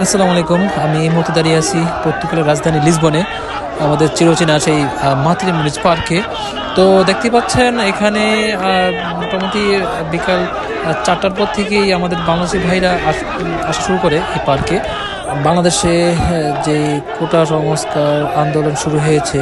আসসালামু আলাইকুম। আমি এই মুহূর্তে দাঁড়িয়ে আছি পর্তুগালের রাজধানী লিসবনে, আমাদের চিরচেনা সেই মরিচ পার্কে। তো দেখতে পাচ্ছেন এখানে মোটামুটি বিকাল চারটার পর থেকেই আমাদের বাংলাদেশি ভাইরা আস- শুরু করে এই পার্কে। বাংলাদেশে যে কোটা সংস্কার আন্দোলন শুরু হয়েছে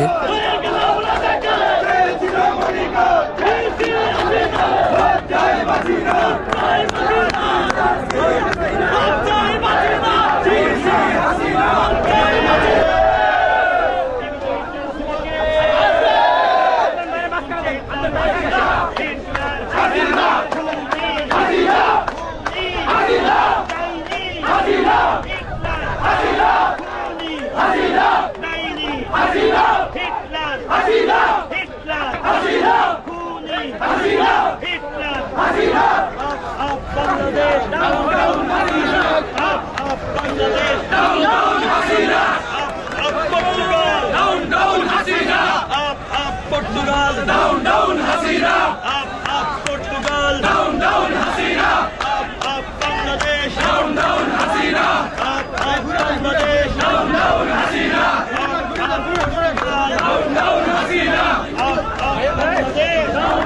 Portugal down down Hasina up up Portugal down down Hasina up up Bangladesh down down Hasina up up Bangladesh down down Hasina up up Portugal down down Hasina up up Bangladesh down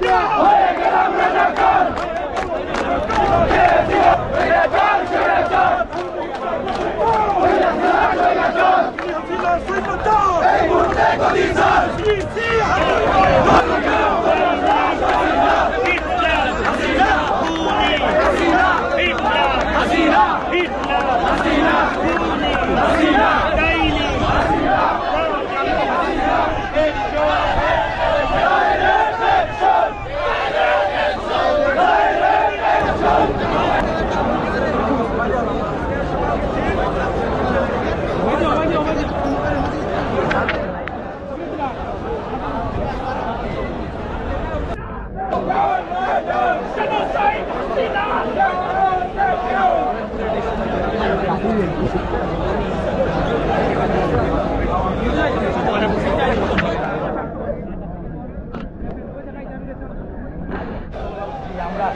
down 第三第七航队 আমরা